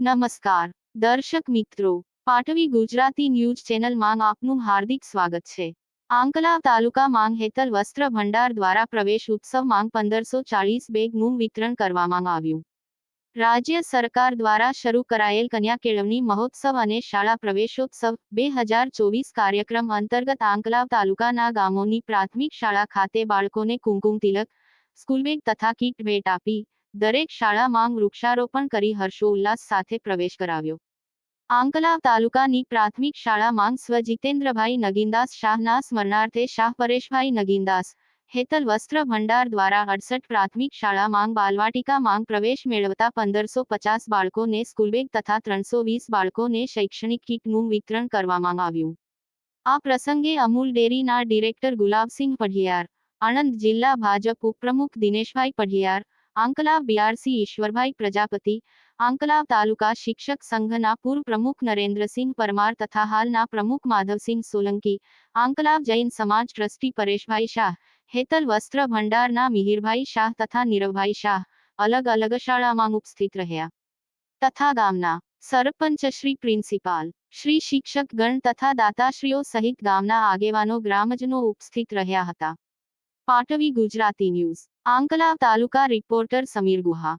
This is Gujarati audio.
નમસ્કાર. દર્શક મિત્રો, પાટવી ગુજરાતી ન્યૂઝ ચેનલમાં આપનું હાર્દિક સ્વાગત છે. આંકલાવ તાલુકા માંગ હેતલ વસ્ત્ર ભંડાર દ્વારા પ્રવેશ ઉત્સવ માંગ પંદરસો ચાલીસ બેગનું વિતરણ કરવામાં આવ્યું. રાજ્ય સરકાર દ્વારા શરૂ કરાયેલ કન્યા કેળવણી મહોત્સવ અને શાળા પ્રવેશોત્સવ બે હજાર ચોવીસ કાર્યક્રમ અંતર્ગત આંકલાવ તાલુકાના ગામોની પ્રાથમિક શાળા ખાતે બાળકોને કુમકુમ તિલક, સ્કૂલ બેગ તથા કીટ ભેટ આપી દરેક શાળામાં વૃક્ષારોપણ કરી હર્ષોલ્લાસ સાથે પ્રવેશ કરાવ્યો. આંકલાવ તાલુકાની પ્રાથમિક શાળામાં સ્વ જીતેન્દ્રભાઈ નગીનદાસ શાહના સ્મરણાર્થે શાહ પરેશભાઈ નગીનદાસ, હેતલ વસ્ત્ર ભંડાર દ્વારા અડસઠ પ્રાથમિક શાળામાં બાલવાટિકા માંગ પ્રવેશ મેળવતા પંદરસો પચાસ બાળકોને સ્કૂલબેગ તથા ત્રણસો વીસ બાળકોને શૈક્ષણિક કીટનું વિતરણ કરવામાં આવ્યું. આ પ્રસંગે અમૂલ ડેરીના ડિરેક્ટર ગુલાબસિંહ પઢિયાર, આણંદ જિલ્લા ભાજપ ઉપપ્રમુખ દિનેશભાઈ પઢિયાર આંકલાવ બીઆરસી ઈશ્વરભાઈ પ્રજાપતિ આંકલાવ તાલુકા શિક્ષક સંઘના પૂર્વ પ્રમુખ નરેન્દ્રસિંહ પરમાર તથા હાલના પ્રમુખ માધવસિંહ સોલંકી આંકલાવ જૈન સમાજ ટ્રસ્ટી પરેશભાઈ શાહ, હેતલ વસ્ત્ર ભંડારના મિહિરભાઈ શાહ તથા નીરવભાઈ શાહ અલગ અલગ શાળામાં ઉપસ્થિત રહ્યા. તથા ગામના સરપંચ શ્રી પ્રિન્સિપાલ, શ્રી શિક્ષક ગણ તથા દાતાશ્રીઓ સહિત ગામના આગેવાનો ગ્રામજનો ઉપસ્થિત રહ્યા હતા. પાટવી ગુજરાતી ન્યૂઝ. આંકલાવ તાલુકા રિપોર્ટર સમીર ગુહા.